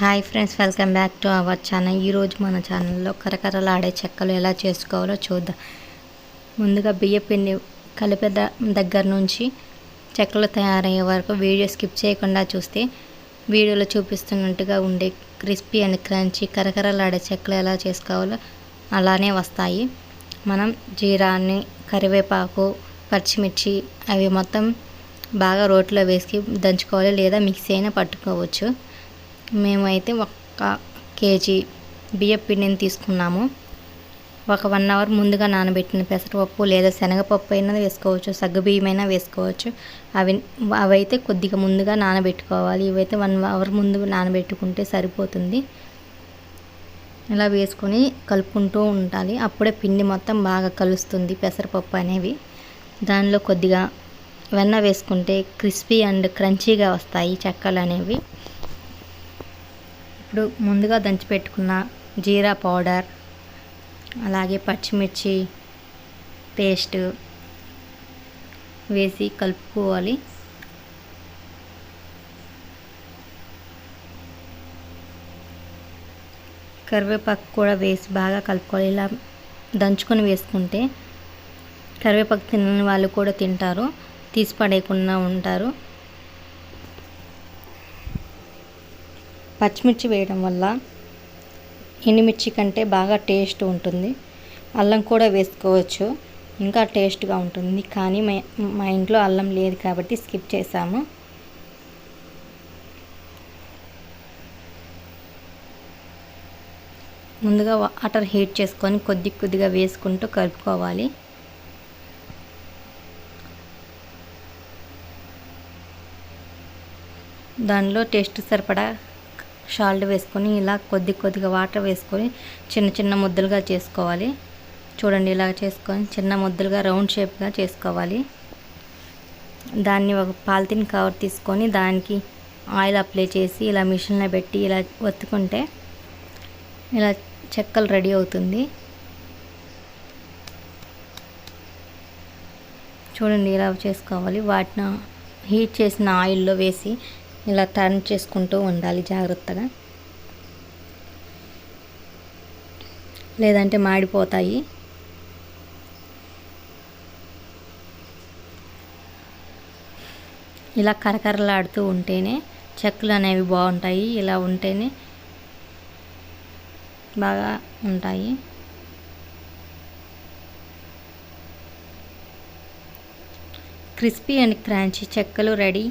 Hi friends welcome back to our channel ఈరోజు మన ఛానల్లో కరకరలాడే చెక్కలు ఎలా చేసుకోవాలో చూద్దాం. ముందుగా బియ్య పిండి కలిపే ద- దగ్గర నుంచి చెక్కలు తయారయ్యే వరకు వీడియో స్కిప్ చేయకుండా చూస్తే వీడియోలో చూపిస్తున్నట్టుగా ఉండే క్రిస్పీ అండ్ క్రంచీ కరకరలాడే చెక్కలు ఎలా చేసుకోవాలో అలానే వస్తాయి. మనం జీరాన్ని కరివేపాకు పచ్చిమిర్చి అవి మొత్తం బాగా రోట్లో వేసి దంచుకోవాలి లేదా మిక్సీ అయినా పట్టుకోవచ్చు. మేమైతే ఒక కేజీ బియ్యం పిండిని తీసుకున్నాము. ఒక వన్ అవర్ ముందుగా నానబెట్టిన పెసరపప్పు లేదా శనగపప్పు అయినా వేసుకోవచ్చు సగ్గుబియ్యమైనా వేసుకోవచ్చు. అవి అవైతే కొద్దిగా ముందుగా నానబెట్టుకోవాలి. ఇవైతే వన్ అవర్ ముందు నానబెట్టుకుంటే సరిపోతుంది. ఇలా వేసుకొని కలుపుకుంటూ ఉండాలి. అప్పుడే పిండి మొత్తం బాగా కలుస్తుంది పెసరపప్పు అనేవి. దానిలో కొద్దిగా వెన్న వేసుకుంటే క్రిస్పీ అండ్ క్రంచీగా వస్తాయి చెక్కలు అనేవి. ఇప్పుడు ముందుగా దంచి పెట్టుకున్న జీరా పౌడర్ అలాగే పచ్చిమిర్చి పేస్ట్ వేసి కలుపుకోవాలి. కరివేపాకు కూడా వేసి బాగా కలుపుకోవాలి. ఇలా దంచుకొని వేసుకుంటే కరివేపాకు తినని వాళ్ళు కూడా తింటారు. తీసి పడేయకుండా ఉంటారు. పచ్చిమిర్చి వేయడం వల్ల ఎండుమిర్చి కంటే బాగా టేస్ట్ ఉంటుంది. అల్లం కూడా వేసుకోవచ్చు. ఇంకా టేస్ట్గా ఉంటుంది. కానీ మా మా ఇంట్లో అల్లం లేదు కాబట్టి స్కిప్ చేసాము. ముందుగా వాటర్ హీట్ చేసుకొని కొద్ది కొద్దిగా వేసుకుంటూ కలుపుకోవాలి. దానిలో టేస్ట్ సరిపడా షాల్ట్ వేసుకొని ఇలా కొద్ది కొద్దిగా వాటర్ వేసుకొని చిన్న చిన్న ముద్దలుగా చేసుకోవాలి. చూడండి ఇలా చేసుకొని చిన్న ముద్దలుగా రౌండ్ షేప్గా చేసుకోవాలి. దాన్ని ఒక పాలిథిన్ కవర్ తీసుకొని దానికి ఆయిల్ అప్లై చేసి ఇలా మిషన్లో పెట్టి ఇలా ఒత్తుకుంటే ఇలా చెక్కలు రెడీ అవుతుంది. చూడండి ఇలా చేసుకోవాలి. వాటిని హీట్ చేసిన ఆయిల్లో వేసి ఇలా టర్న్ చేసుకుంటూ ఉండాలి జాగ్రత్తగా. లేదంటే మాడిపోతాయి. ఇలా కరకరలాడుతూ ఉంటేనే చెక్కలు అనేవి బాగుంటాయి. ఇలా ఉంటేనే బాగా ఉంటాయి. క్రిస్పీ అండ్ క్రాంచీ చెక్కలు ready.